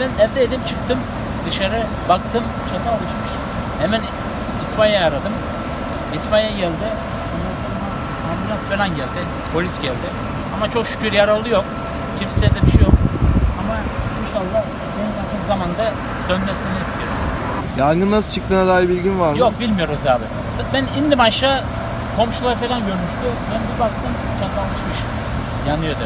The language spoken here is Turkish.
Ben evdeydim çıktım dışarı baktım çatı alışmış. Hemen itfaiye aradım. İtfaiye geldi. Ambulans falan geldi. Polis geldi. Ama çok şükür yaralı yok. Kimsede bir şey yok. Ama inşallah en yakın zamanda sönmesini istiyoruz. Yangın nasıl çıktığına dair bilgin var mı? Yok bilmiyoruz abi. Ben indim aşağı komşular falan görmüştü. Ben bir baktım çatı alışmış. Yanıyordu.